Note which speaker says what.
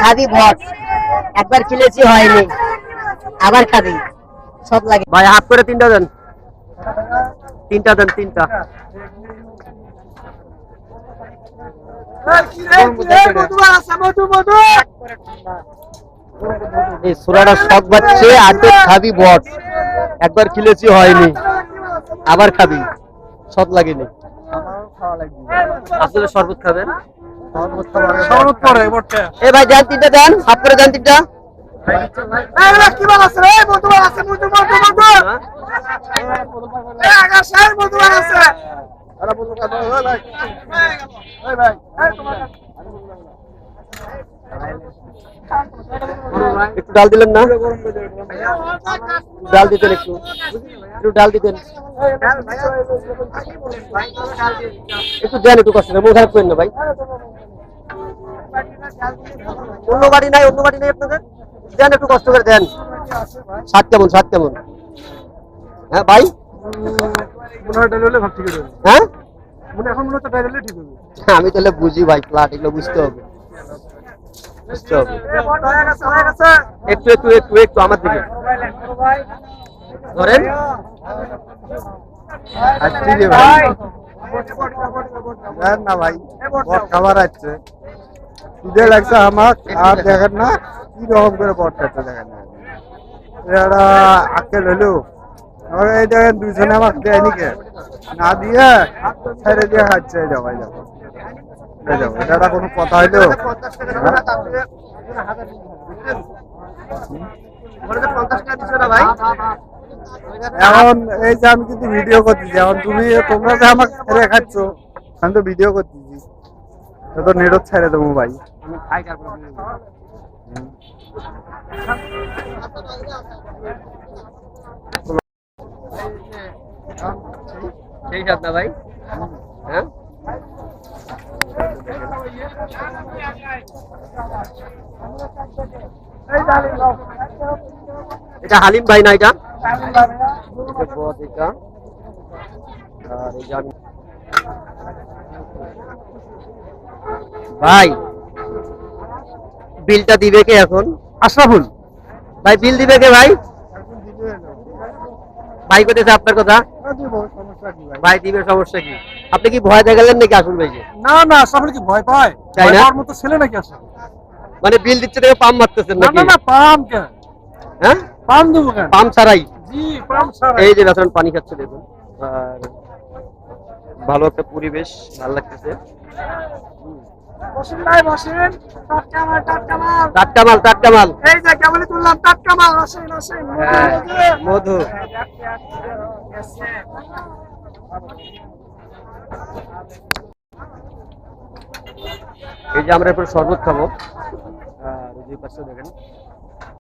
Speaker 1: খাবি একবার খেলেছি, হয়নি। আবার খাবি। সব লাগে।
Speaker 2: ভাই, হাফ করে তিনটা দেন। তিনটা দেন, তিনটা। একবার খেলেছি, হয়নি। আবার খাবি। সব লাগেনি। আসলে শরবত খাবেন?
Speaker 3: শরবত পরে বটে
Speaker 2: এ ভাই দেন তিনটা দেন। হাফ করে দেন তিনটা। একটু ডাল দিলেন না? ডাল দিতেন একটু। একটু ডাল দিতেন। একটু দেন একটু কষ্ট মন খারাপ করেন না ভাই। অন্য বাড়ি নাই অন্য বাড়ি নাই আপনাদের? দেন একটু কষ্ট করে দেন। সাত কেমন সাত কেমন? হ্যাঁ ভাই?
Speaker 3: মনে হয়?
Speaker 2: হ্যাঁ আমি তাহলে বুঝি ভাই প্লাট এগুলো বুঝতে হবে। বুঝতে হবে। একটু একটু একটু একটু আমার দিকে। ধরেন।
Speaker 3: রে ভাই। না ভাই খাবার লাগছে আমার আর দেখেন না কি রকম করে বট খাচ্ছে দেখেন। এটা আকেল হলো এই দেখেন দুজনে আমার দেয়নি কে? না দিয়ে ছেড়ে দিয়ে খাচ্ছে এই দেখো এই দেখো। এটা একটা কোনো কথা হইল? এখন এই যে আমি কিন্তু ভিডিও করতেছি এখন তুমি তোমরা যে আমাকে ছেড়ে খাচ্ছ আমি তো ভিডিও করতেছি। তো তো নেটও ছেড়ে দেবো ভাই।
Speaker 2: সেই সাত না ভাই। হ্যাঁ? এটা হালিম ভাই না এটা? এটা বদ এটা আর এই ভাই বিলটা দিবে কে এখন?
Speaker 3: আশরাফুল।
Speaker 2: ভাই বিল দিবে কে ভাই? ভাই কোথায় আপনার কথা। ভাই? দিবে সমস্যা কি? আপনি কি ভয় দেখালেন নাকি আসুন ভাইকে?
Speaker 3: না না আশরাফুল কি ভয় পায়?
Speaker 2: তাই
Speaker 3: ভয়
Speaker 2: না?
Speaker 3: পাওয়ার মতো ছেলে নাকি আসে
Speaker 2: মানে বিল দিচ্ছে দেখে পাম মারতেছেন
Speaker 3: না
Speaker 2: নাকি?
Speaker 3: না না পাম কেন?
Speaker 2: হ্যাঁ?
Speaker 3: পাম দেবো কেন?
Speaker 2: পাম ছাড়াই।
Speaker 3: জি পাম ছাড়া
Speaker 2: এই যে বেতন পানি খাচ্ছে দেখুন। আর ভালো একটা পরিবেশ ভালো লাগতেছে।
Speaker 3: বসেন ভাই বসেন। টাটকা মাল টাটকা মাল।
Speaker 2: টাটকা মাল টাটকা মাল।
Speaker 3: এই যে কেবলই তুললাম টাটকা মাল। আসেন আসেন।
Speaker 2: হ্যাঁ, মধু। এই যে আমরা এরপর শরবত খাব। ওই পাশে দেখেন